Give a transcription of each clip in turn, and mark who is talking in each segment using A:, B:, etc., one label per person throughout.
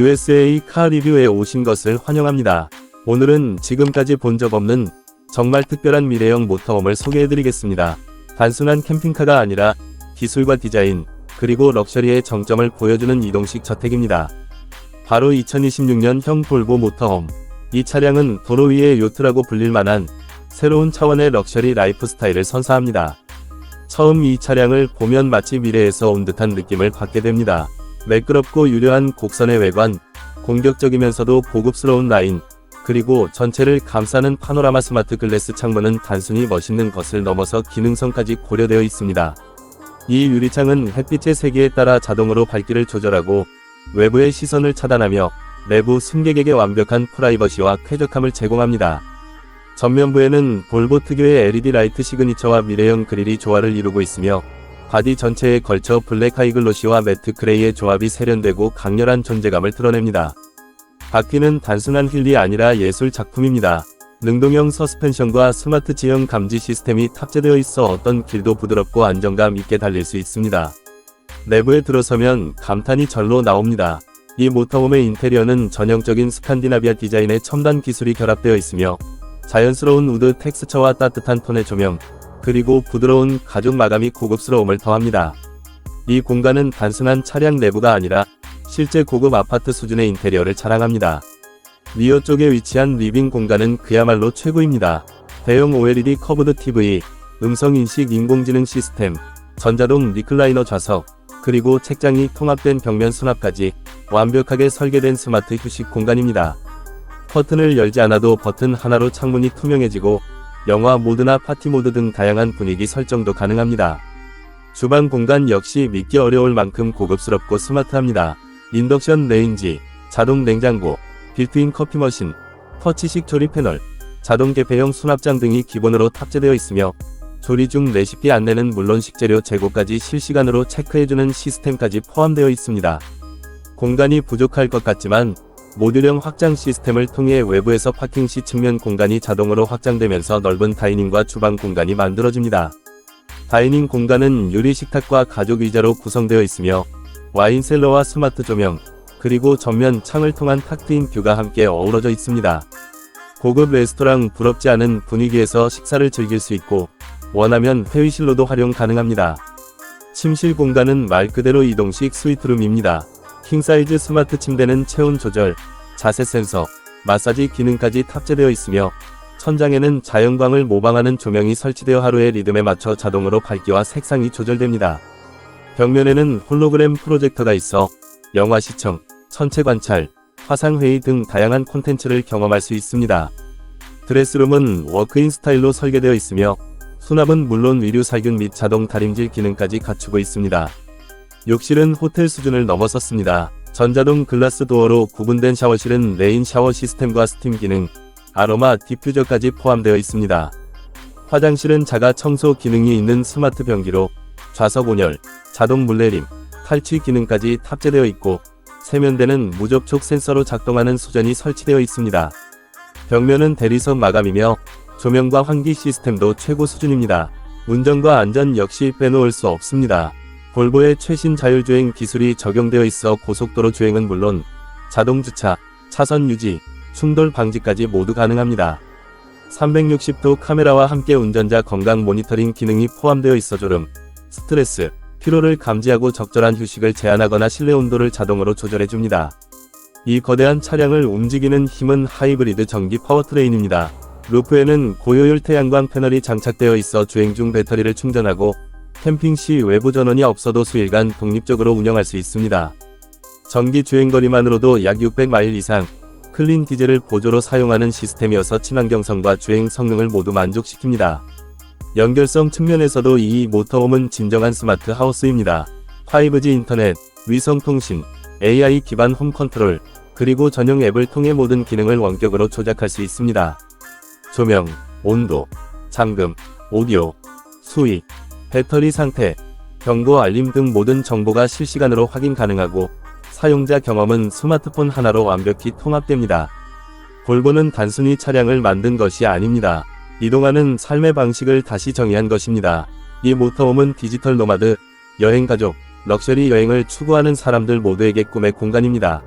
A: USA 카 리뷰에 오신 것을 환영합니다. 오늘은 지금까지 본 적 없는 정말 특별한 미래형 모터홈을 소개해드리겠습니다. 단순한 캠핑카가 아니라 기술과 디자인, 그리고 럭셔리의 정점을 보여주는 이동식 저택입니다. 바로 2026년형 볼보 모터홈. 이 차량은 도로 위의 요트라고 불릴 만한 새로운 차원의 럭셔리 라이프 스타일을 선사합니다. 처음 이 차량을 보면 마치 미래에서 온 듯한 느낌을 받게 됩니다. 매끄럽고 유려한 곡선의 외관, 공격적이면서도 고급스러운 라인, 그리고 전체를 감싸는 파노라마 스마트 글래스 창문은 단순히 멋있는 것을 넘어서 기능성까지 고려되어 있습니다. 이 유리창은 햇빛의 세기에 따라 자동으로 밝기를 조절하고 외부의 시선을 차단하며 내부 승객에게 완벽한 프라이버시와 쾌적함을 제공합니다. 전면부에는 볼보 특유의 LED 라이트 시그니처와 미래형 그릴이 조화를 이루고 있으며 바디 전체에 걸쳐 블랙 하이글로시와 매트 그레이의 조합이 세련되고 강렬한 존재감을 드러냅니다. 바퀴는 단순한 휠이 아니라 예술 작품입니다. 능동형 서스펜션과 스마트 지형 감지 시스템이 탑재되어 있어 어떤 길도 부드럽고 안정감 있게 달릴 수 있습니다. 내부에 들어서면 감탄이 절로 나옵니다. 이 모터홈의 인테리어는 전형적인 스칸디나비아 디자인의 첨단 기술이 결합되어 있으며 자연스러운 우드 텍스처와 따뜻한 톤의 조명, 그리고 부드러운 가죽 마감이 고급스러움을 더합니다. 이 공간은 단순한 차량 내부가 아니라 실제 고급 아파트 수준의 인테리어를 자랑합니다. 리어 쪽에 위치한 리빙 공간은 그야말로 최고입니다. 대형 OLED 커브드 TV, 음성인식 인공지능 시스템, 전자동 리클라이너 좌석, 그리고 책장이 통합된 벽면 수납까지 완벽하게 설계된 스마트 휴식 공간입니다. 커튼을 열지 않아도 버튼 하나로 창문이 투명해지고 영화 모드나 파티 모드 등 다양한 분위기 설정도 가능합니다. 주방 공간 역시 믿기 어려울 만큼 고급스럽고 스마트합니다. 인덕션 레인지, 자동 냉장고, 빌트인 커피 머신, 터치식 조리 패널, 자동 개폐형 수납장 등이 기본으로 탑재되어 있으며 조리 중 레시피 안내는 물론 식재료 재고까지 실시간으로 체크해주는 시스템까지 포함되어 있습니다. 공간이 부족할 것 같지만 모듈형 확장 시스템을 통해 외부에서 파킹 시 측면 공간이 자동으로 확장되면서 넓은 다이닝과 주방 공간이 만들어집니다. 다이닝 공간은 유리 식탁과 가족 의자로 구성되어 있으며 와인 셀러와 스마트 조명, 그리고 전면 창을 통한 탁 트인 뷰가 함께 어우러져 있습니다. 고급 레스토랑 부럽지 않은 분위기에서 식사를 즐길 수 있고 원하면 회의실로도 활용 가능합니다. 침실 공간은 말 그대로 이동식 스위트룸입니다. 킹사이즈 스마트 침대는 체온 조절, 자세 센서, 마사지 기능까지 탑재되어 있으며 천장에는 자연광을 모방하는 조명이 설치되어 하루의 리듬에 맞춰 자동으로 밝기와 색상이 조절됩니다. 벽면에는 홀로그램 프로젝터가 있어 영화 시청, 천체 관찰, 화상회의 등 다양한 콘텐츠를 경험할 수 있습니다. 드레스룸은 워크인 스타일로 설계되어 있으며 수납은 물론 위류 살균 및 자동 다림질 기능까지 갖추고 있습니다. 욕실은 호텔 수준을 넘어섰습니다. 전자동 글라스 도어로 구분된 샤워실은 레인 샤워 시스템과 스팀 기능, 아로마 디퓨저까지 포함되어 있습니다. 화장실은 자가 청소 기능이 있는 스마트 변기로 좌석 온열, 자동 물내림, 탈취 기능까지 탑재되어 있고 세면대는 무접촉 센서로 작동하는 수전이 설치되어 있습니다. 벽면은 대리석 마감이며 조명과 환기 시스템도 최고 수준입니다. 운전과 안전 역시 빼놓을 수 없습니다. 볼보의 최신 자율주행 기술이 적용되어 있어 고속도로 주행은 물론 자동 주차, 차선 유지, 충돌 방지까지 모두 가능합니다. 360도 카메라와 함께 운전자 건강 모니터링 기능이 포함되어 있어 졸음, 스트레스, 피로를 감지하고 적절한 휴식을 제한하거나 실내 온도를 자동으로 조절해줍니다. 이 거대한 차량을 움직이는 힘은 하이브리드 전기 파워트레인입니다. 루프에는 고효율 태양광 패널이 장착되어 있어 주행 중 배터리를 충전하고 캠핑 시 외부 전원이 없어도 수일간 독립적으로 운영할 수 있습니다. 전기 주행거리만으로도 약 600마일 이상, 클린 디젤을 보조로 사용하는 시스템이어서 친환경성과 주행 성능을 모두 만족시킵니다. 연결성 측면에서도 이 모터홈은 진정한 스마트 하우스입니다. 5G 인터넷, 위성통신, AI 기반 홈 컨트롤, 그리고 전용 앱을 통해 모든 기능을 원격으로 조작할 수 있습니다. 조명, 온도, 잠금, 오디오, 수위, 배터리 상태, 경고 알림 등 모든 정보가 실시간으로 확인 가능하고 사용자 경험은 스마트폰 하나로 완벽히 통합됩니다. 볼보는 단순히 차량을 만든 것이 아닙니다. 이동하는 삶의 방식을 다시 정의한 것입니다. 이 모터홈은 디지털 노마드, 여행 가족, 럭셔리 여행을 추구하는 사람들 모두에게 꿈의 공간입니다.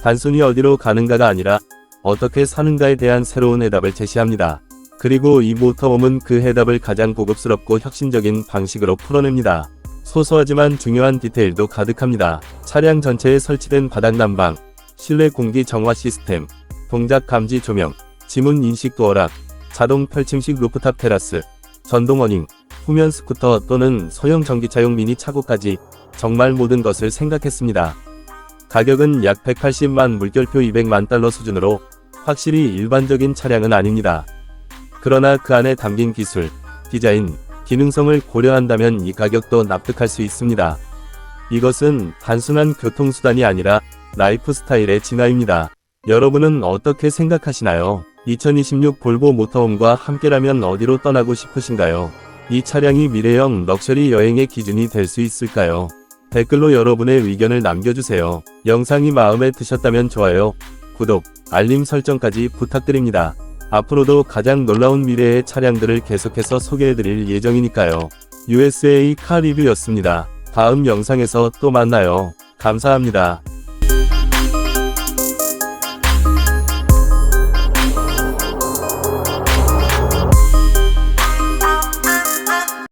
A: 단순히 어디로 가는가가 아니라 어떻게 사는가에 대한 새로운 해답을 제시합니다. 그리고 이 모터홈은 그 해답을 가장 고급스럽고 혁신적인 방식으로 풀어냅니다. 소소하지만 중요한 디테일도 가득합니다. 차량 전체에 설치된 바닥 난방, 실내 공기 정화 시스템, 동작 감지 조명, 지문 인식 도어락, 자동 펼침식 루프탑 테라스, 전동 어닝, 후면 스쿠터 또는 소형 전기차용 미니 차고까지 정말 모든 것을 생각했습니다. 가격은 약 180만 물결표 200만 달러 수준으로 확실히 일반적인 차량은 아닙니다. 그러나 그 안에 담긴 기술, 디자인, 기능성을 고려한다면 이 가격도 납득할 수 있습니다. 이것은 단순한 교통수단이 아니라 라이프 스타일의 진화입니다. 여러분은 어떻게 생각하시나요? 2026 볼보 모터홈과 함께라면 어디로 떠나고 싶으신가요? 이 차량이 미래형 럭셔리 여행의 기준이 될 수 있을까요? 댓글로 여러분의 의견을 남겨주세요. 영상이 마음에 드셨다면 좋아요, 구독, 알림 설정까지 부탁드립니다. 앞으로도 가장 놀라운 미래의 차량들을 계속해서 소개해드릴 예정이니까요. USA 카 리뷰였습니다. 다음 영상에서 또 만나요. 감사합니다.